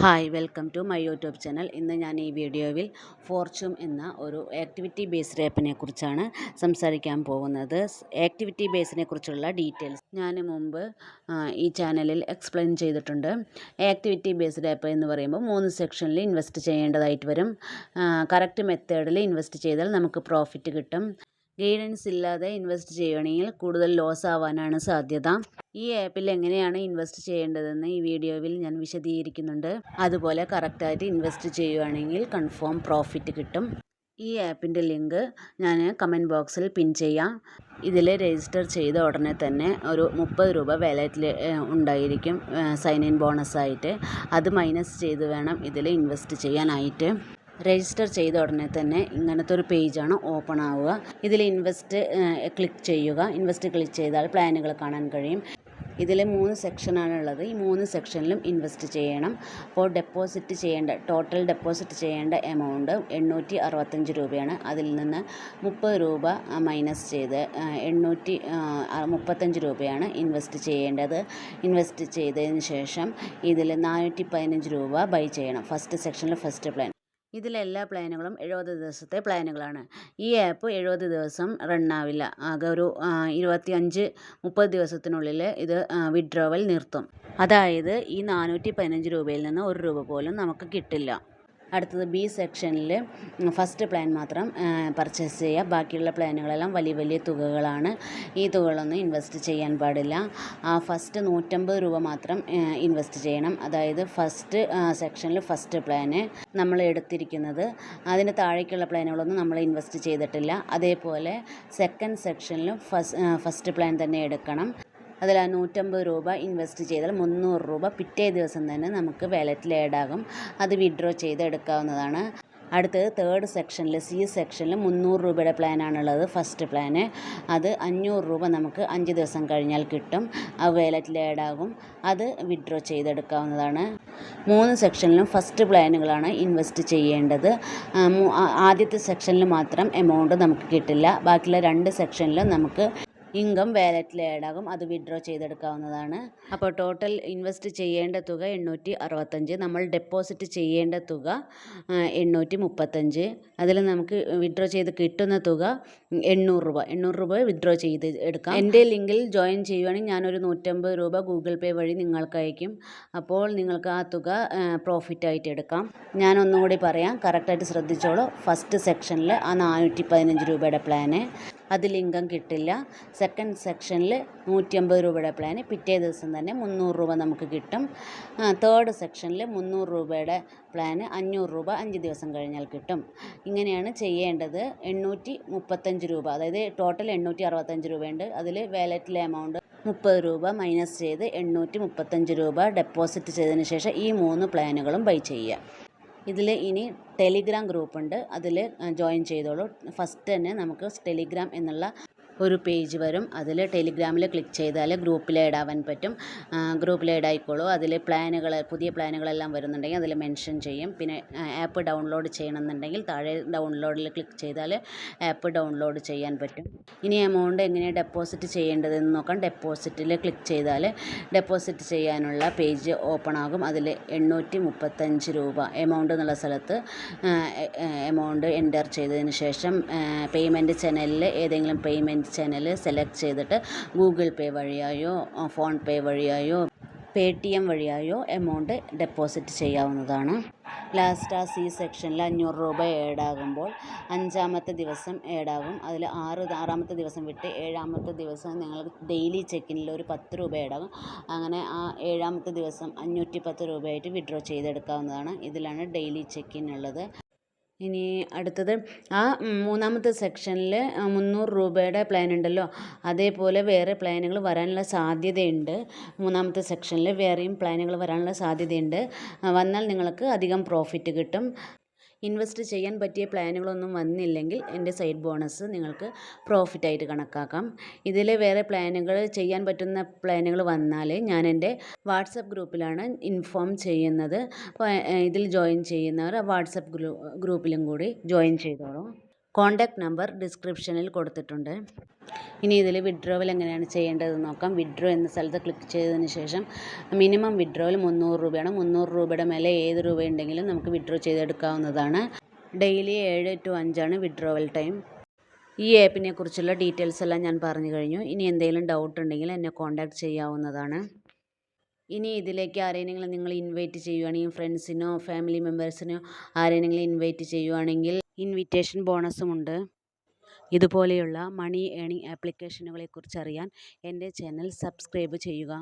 Hi welcome to my YouTube channel. ഇന്ന് ഞാൻ ഈ വീഡിയോയിൽ ഫോർച്യൂം എന്ന ഒരു ആക്ടിവിറ്റി ബേസ്ഡ് ആപ്പിനെ കുറിച്ചാണ് സംസാരിക്കാൻ പോകുന്നത്. ആക്ടിവിറ്റി ബേസിനെ കുറിച്ചുള്ള ഡീറ്റെയിൽസ് ഞാൻ മുമ്പ് ഈ ചാനലിൽ എക്സ്പ്ലെയിൻ ചെയ്തിട്ടുണ്ട്. ആക്ടിവിറ്റി ബേസ്ഡ് ആപ്പ് എന്ന് പറയുമ്പോൾ മൂന്ന് സെക്ഷനിൽ ഇൻവെസ്റ്റ് ചെയ്യേണ്ടതായിട്ട് വരും. കറക്റ്റ് മെത്തേഡിൽ ഇൻവെസ്റ്റ് ചെയ്താൽ നമുക്ക് പ്രോഫിറ്റ് കിട്ടും. ഗൈഡൻസ് ഇല്ലാതെ ഇൻവെസ്റ്റ് ചെയ്യുകയാണെങ്കിൽ കൂടുതൽ ലോസ് ആവാനാണ് സാധ്യത. ഈ ആപ്പിൽ എങ്ങനെയാണ് ഇൻവെസ്റ്റ് ചെയ്യേണ്ടതെന്ന് ഈ വീഡിയോയിൽ ഞാൻ വിശദീകരിക്കുന്നുണ്ട്. അതുപോലെ കറക്റ്റായിട്ട് ഇൻവെസ്റ്റ് ചെയ്യുകയാണെങ്കിൽ കൺഫേം പ്രോഫിറ്റ് കിട്ടും. ഈ ആപ്പിന്റെ ലിങ്ക് ഞാൻ കമന്റ് ബോക്സിൽ പിൻ ചെയ്യാം. ഇതിൽ രജിസ്റ്റർ ചെയ്ത ഉടനെ തന്നെ ഒരു മുപ്പത് രൂപ വാലറ്റിൽ ഉണ്ടായിരിക്കും സൈൻ ഇൻ ബോണസായിട്ട് അത് മൈനസ് ചെയ്ത് വേണം ഇതിൽ ഇൻവെസ്റ്റ് ചെയ്യാനായിട്ട്. രജിസ്റ്റർ ചെയ്ത ഉടനെ തന്നെ ഇങ്ങനത്തെ ഒരു പേജാണ് ഓപ്പൺ ആവുക. ഇതിൽ ഇൻവെസ്റ്റ് ക്ലിക്ക് ചെയ്യുക. ഇൻവെസ്റ്റ് ക്ലിക്ക് ചെയ്താൽ പ്ലാനുകൾ കാണാൻ കഴിയും. ഇതിൽ മൂന്ന് സെക്ഷനാണ് ഉള്ളത്. ഈ മൂന്ന് സെക്ഷനിലും ഇൻവെസ്റ്റ് ചെയ്യണം. അപ്പോൾ ഡെപ്പോസിറ്റ് ചെയ്യേണ്ട ടോട്ടൽ ഡെപ്പോസിറ്റ് ചെയ്യേണ്ട എമൗണ്ട് എണ്ണൂറ്റി അറുപത്തഞ്ച് രൂപയാണ്. അതിൽ നിന്ന് മുപ്പത് രൂപ മൈനസ് ചെയ്ത് എണ്ണൂറ്റി മുപ്പത്തഞ്ച് രൂപയാണ് ഇൻവെസ്റ്റ് ചെയ്യേണ്ടത്. ഇൻവെസ്റ്റ് ചെയ്തതിന് ശേഷം ഇതിൽ നാനൂറ്റി പതിനഞ്ച് രൂപ ബൈ ചെയ്യണം. ഫസ്റ്റ് സെക്ഷനിൽ ഫസ്റ്റ് പ്ലാൻ ഇതിലെ എല്ലാ പ്ലാനുകളും എഴുപത് ദിവസത്തെ പ്ലാനുകളാണ്. ഈ ആപ്പ് എഴുപത് ദിവസം റണ്ണാവില്ല ആകെ ഒരു ഇരുപത്തി അഞ്ച് മുപ്പത് ദിവസത്തിനുള്ളിൽ ഇത് വിഡ്രോവൽ നിർത്തും. അതായത് ഈ നാനൂറ്റി പതിനഞ്ച് രൂപയിൽ നിന്ന് ഒരു രൂപ പോലും നമുക്ക് കിട്ടില്ല. അടുത്തത് ബി സെക്ഷനിൽ ഫസ്റ്റ് പ്ലാൻ മാത്രം പർച്ചേസ് ചെയ്യുക. ബാക്കിയുള്ള പ്ലാനുകളെല്ലാം വലിയ വലിയ തുകകളാണ്. ഈ തുകകളൊന്നും ഇൻവെസ്റ്റ് ചെയ്യാൻ പാടില്ല. ഫസ്റ്റ് നൂറ്റമ്പത് രൂപ മാത്രം ഇൻവെസ്റ്റ് ചെയ്യണം. അതായത് ഫസ്റ്റ് സെക്ഷനിൽ ഫസ്റ്റ് പ്ലാന് നമ്മൾ എടുത്തിരിക്കുന്നത്. അതിന് താഴേക്കുള്ള പ്ലാനുകളൊന്നും നമ്മൾ ഇൻവെസ്റ്റ് ചെയ്തിട്ടില്ല. അതേപോലെ സെക്കൻഡ് സെക്ഷനിലും ഫസ്റ്റ് പ്ലാൻ തന്നെ എടുക്കണം. അതിൽ ആ നൂറ്റമ്പത് രൂപ ഇൻവെസ്റ്റ് ചെയ്താൽ മുന്നൂറ് രൂപ പിറ്റേ ദിവസം തന്നെ നമുക്ക് വാലറ്റിൽ ആഡാകും അത് വിഡ്രോ ചെയ്തെടുക്കാവുന്നതാണ്. അടുത്തത് തേർഡ് സെക്ഷനിൽ സി സെക്ഷനിൽ മുന്നൂറ് രൂപയുടെ പ്ലാനാണുള്ളത് ഫസ്റ്റ് പ്ലാന് അത് അഞ്ഞൂറ് രൂപ നമുക്ക് അഞ്ച് ദിവസം കഴിഞ്ഞാൽ കിട്ടും. ആ വാലറ്റിൽ ആഡാകും അത് വിഡ്രോ ചെയ്തെടുക്കാവുന്നതാണ്. മൂന്ന് സെക്ഷനിലും ഫസ്റ്റ് പ്ലാനുകളാണ് ഇൻവെസ്റ്റ് ചെയ്യേണ്ടത്. ആദ്യത്തെ സെക്ഷനിൽ മാത്രം എമൗണ്ട് നമുക്ക് കിട്ടില്ല. ബാക്കിയുള്ള രണ്ട് സെക്ഷനിലും നമുക്ക് ഇൻകം വാലറ്റിൽ ആഡാകും അത് വിഡ്രോ ചെയ്തെടുക്കാവുന്നതാണ്. അപ്പോൾ ടോട്ടൽ ഇൻവെസ്റ്റ് ചെയ്യേണ്ട തുക എണ്ണൂറ്റി അറുപത്തഞ്ച് നമ്മൾ ഡെപ്പോസിറ്റ് ചെയ്യേണ്ട തുക എണ്ണൂറ്റി മുപ്പത്തഞ്ച് അതിൽ നമുക്ക് വിഡ്രോ ചെയ്ത് കിട്ടുന്ന തുക എണ്ണൂറ് രൂപ. എണ്ണൂറ് രൂപ വിഡ്രോ ചെയ്ത് എടുക്കാം. എന്റെ ലിങ്കിൽ ജോയിൻ ചെയ്യുവാണെങ്കിൽ ഞാനൊരു നൂറ്റമ്പത് രൂപ ഗൂഗിൾ പേ വഴി നിങ്ങൾക്ക് അയക്കും. അപ്പോൾ നിങ്ങൾക്ക് ആ തുക പ്രോഫിറ്റായിട്ട് എടുക്കാം. ഞാൻ ഒന്നുകൂടി പറയാം. കറക്റ്റായിട്ട് ശ്രദ്ധിച്ചോളൂ. ഫസ്റ്റ് സെക്ഷനിൽ ആ നാനൂറ്റി പതിനഞ്ച് രൂപയുടെ പ്ലാന്. അതിൽ ഇൻകം കിട്ടില്ല. സെക്കൻഡ് സെക്ഷനിൽ നൂറ്റി അമ്പത് രൂപയുടെ പ്ലാന് പിറ്റേ ദിവസം തന്നെ മുന്നൂറ് രൂപ നമുക്ക് കിട്ടും. തേർഡ് സെക്ഷനിൽ മുന്നൂറ് രൂപയുടെ പ്ലാന് അഞ്ഞൂറ് രൂപ അഞ്ച് ദിവസം കഴിഞ്ഞാൽ കിട്ടും. ഇങ്ങനെയാണ് ചെയ്യേണ്ടത്. എണ്ണൂറ്റി മുപ്പത്തഞ്ച് രൂപ അതായത് ടോട്ടൽ എണ്ണൂറ്റി അറുപത്തഞ്ച് രൂപയുണ്ട്. അതിൽ വാലറ്റിലെ എമൗണ്ട് മുപ്പത് രൂപ മൈനസ് ചെയ്ത് എണ്ണൂറ്റി മുപ്പത്തഞ്ച് രൂപ ഡെപ്പോസിറ്റ് ചെയ്തതിന് ശേഷം ഈ മൂന്ന് പ്ലാനുകളും ബൈ ചെയ്യുക. ഇതിൽ ഇനി ടെലിഗ്രാം ഗ്രൂപ്പുണ്ട്. അതിൽ ജോയിൻ ചെയ്തോളൂ. ഫസ്റ്റ് തന്നെ നമുക്ക് ടെലിഗ്രാം എന്നുള്ള ഒരു പേജ് വരും. അതിൽ ടെലിഗ്രാമിൽ ക്ലിക്ക് ചെയ്താൽ ഗ്രൂപ്പിൽ ആഡ് ആവാൻ പറ്റും. ഗ്രൂപ്പിൽ ആഡ് ആയിക്കോളൂ. അതിൽ പ്ലാനുകൾ പുതിയ പ്ലാനുകളെല്ലാം വരുന്നുണ്ടെങ്കിൽ അതിൽ മെൻഷൻ ചെയ്യും. പിന്നെ ആപ്പ് ഡൗൺലോഡ് ചെയ്യണമെന്നുണ്ടെങ്കിൽ താഴെ ഡൗൺലോഡിൽ ക്ലിക്ക് ചെയ്താൽ ആപ്പ് ഡൗൺലോഡ് ചെയ്യാൻ പറ്റും. ഇനി എമൗണ്ട് എങ്ങനെ ഡെപ്പോസിറ്റ് ചെയ്യേണ്ടതെന്ന് നോക്കാം. ഡെപ്പോസിറ്റിൽ ക്ലിക്ക് ചെയ്താൽ ഡെപ്പോസിറ്റ് ചെയ്യാനുള്ള പേജ് ഓപ്പൺ ആകും. അതിൽ എണ്ണൂറ്റി മുപ്പത്തഞ്ച് രൂപ എമൗണ്ട് എന്നുള്ള സ്ഥലത്ത് എമൗണ്ട് എന്റർ ചെയ്തതിന് ശേഷം പേയ്മെന്റ് ചാനലിൽ ഏതെങ്കിലും പേയ്മെന്റ് ചാനൽ സെലക്ട് ചെയ്തിട്ട് ഗൂഗിൾ പേ വഴിയായോ ഫോൺ പേ വഴിയായോ പേ ടി എം വഴിയായോ എമൗണ്ട് ഡെപ്പോസിറ്റ് ചെയ്യാവുന്നതാണ്. ലാസ്റ്റ് ആ സി സെക്ഷനിൽ അഞ്ഞൂറ് രൂപ ഏടാകുമ്പോൾ അഞ്ചാമത്തെ ദിവസം ഏടാകും അതിൽ ആറ് ആറാമത്തെ ദിവസം വിട്ട് ഏഴാമത്തെ ദിവസം നിങ്ങൾ ഡെയിലി ചെക്കിനിൽ ഒരു പത്ത് രൂപ ഏടാകും അങ്ങനെ ആ ഏഴാമത്തെ ദിവസം അഞ്ഞൂറ്റി പത്ത് രൂപയായിട്ട് വിഡ്രോ ചെയ്തെടുക്കാവുന്നതാണ്. ഇതിലാണ് ഡെയിലി ചെക്കിൻ ഉള്ളത് ഇനി അടുത്തത് ആ മൂന്നാമത്തെ സെക്ഷനിൽ മുന്നൂറ് രൂപയുടെ പ്ലാൻ ഉണ്ടല്ലോ. അതേപോലെ വേറെ പ്ലാനുകൾ വരാനുള്ള സാധ്യതയുണ്ട്. മൂന്നാമത്തെ സെക്ഷനിൽ വേറെയും പ്ലാനുകൾ വരാനുള്ള സാധ്യതയുണ്ട്. വന്നാൽ നിങ്ങൾക്ക് അധികം പ്രോഫിറ്റ് കിട്ടും. ഇൻവെസ്റ്റ് ചെയ്യാൻ പറ്റിയ പ്ലാനുകളൊന്നും വന്നില്ലെങ്കിൽ എന്റെ സൈഡ് ബോണസ് നിങ്ങൾക്ക് പ്രോഫിറ്റായിട്ട് കണക്കാക്കാം. ഇതിൽ വേറെ പ്ലാനുകൾ ചെയ്യാൻ പറ്റുന്ന പ്ലാനുകൾ വന്നാൽ ഞാൻ എന്റെ വാട്സപ്പ് ഗ്രൂപ്പിലാണ് ഇൻഫോം ചെയ്യുന്നത്. അപ്പോൾ ഇതിൽ ജോയിൻ ചെയ്യുന്നവർ വാട്സപ്പ് ഗ്രൂ ഗ്രൂപ്പിലും കൂടി ജോയിൻ ചെയ്തോളൂ. കോൺടാക്റ്റ് നമ്പർ ഡിസ്ക്രിപ്ഷനിൽ കൊടുത്തിട്ടുണ്ട്. ഇനി ഇതിൽ വിഡ്രോവൽ എങ്ങനെയാണ് ചെയ്യേണ്ടതെന്ന് നോക്കാം. വിഡ്രോ എന്ന സ്ഥലത്ത് ക്ലിക്ക് ചെയ്തതിന് ശേഷം മിനിമം വിഡ്രോവൽ മുന്നൂറ് രൂപയാണ്. മുന്നൂറ് രൂപയുടെ മേലെ ഏത് രൂപയുണ്ടെങ്കിലും നമുക്ക് വിഡ്രോ ചെയ്തെടുക്കാവുന്നതാണ്. ഡെയിലി ഏഴ് ടു അഞ്ചാണ് വിഡ്രോവൽ ടൈം. ഈ ആപ്പിനെ കുറിച്ചുള്ള ഡീറ്റെയിൽസ് എല്ലാം ഞാൻ പറഞ്ഞു കഴിഞ്ഞു. ഇനി എന്തെങ്കിലും ഡൗട്ട് ഉണ്ടെങ്കിൽ എന്നെ കോണ്ടാക്ട് ചെയ്യാവുന്നതാണ്. ഇനി ഇതിലേക്ക് ആരെയെങ്കിലും നിങ്ങൾ ഇൻവൈറ്റ് ചെയ്യുകയാണെങ്കിൽ ഫ്രണ്ട്സിനോ ഫാമിലി മെമ്പേഴ്സിനോ ആരെയെങ്കിലും ഇൻവൈറ്റ് ചെയ്യുകയാണെങ്കിൽ ഇൻവിറ്റേഷൻ ബോണസുമുണ്ട് ഇതുപോലെയുള്ള മണി ഏണിംഗ് ആപ്ലിക്കേഷനുകളെക്കുറിച്ചറിയാൻ എന്റെ ചാനൽ സബ്സ്ക്രൈബ് ചെയ്യുക.